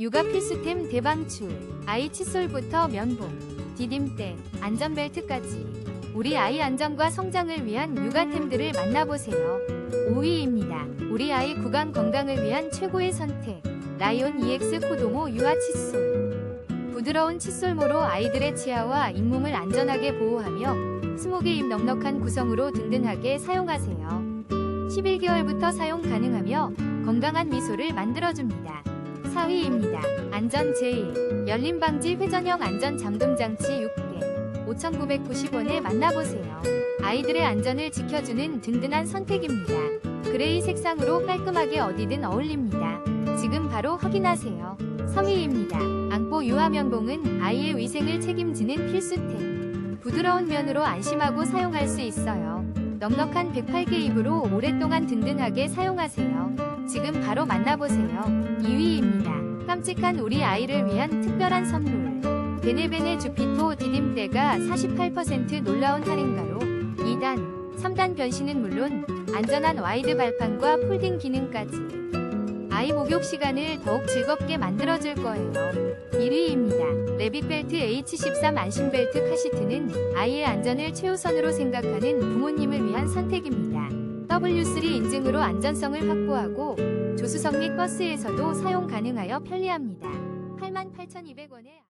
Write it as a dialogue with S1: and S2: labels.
S1: 육아 필수템 대방출, 아이 칫솔부터 면봉, 디딤대, 안전벨트까지 우리 아이 안전과 성장을 위한 육아템들을 만나보세요. 5위입니다. 우리 아이 구강 건강을 위한 최고의 선택. 라이온 EX 코동호 유아 칫솔. 부드러운 칫솔모로 아이들의 치아와 잇몸을 안전하게 보호하며 20개입 넉넉한 구성으로 든든하게 사용하세요. 11개월부터 사용 가능하며 건강한 미소를 만들어줍니다. 4위입니다. 안전 제일 열림 방지 회전형 안전 잠금 장치 6개 5,990원에 만나보세요. 아이들의 안전을 지켜주는 든든한 선택입니다. 그레이 색상으로 깔끔하게 어디든 어울립니다. 지금 바로 확인하세요. 3위입니다. 안고 유아 면봉은 아이의 위생을 책임지는 필수템. 부드러운 면으로 안심하고 사용할 수 있어요. 넉넉한 108개 입으로 오랫동안 든든하게 사용하세요. 지금 바로 만나보세요. 2위입니다. 깜찍한 우리 아이를 위한 특별한 선물. 베네베네 주피토 디딤대가 48% 놀라운 할인가로 2단, 3단 변신은 물론 안전한 와이드 발판과 폴딩 기능까지. 아이 목욕 시간을 더욱 즐겁게 만들어줄 거예요. 1위입니다. 레빗벨트 H13 안심벨트 카시트는 아이의 안전을 최우선으로 생각하는 부모님을 위한 선택입니다. W3 인증으로 안전성을 확보하고 조수석 및 버스에서도 사용 가능하여 편리합니다. 88,200원에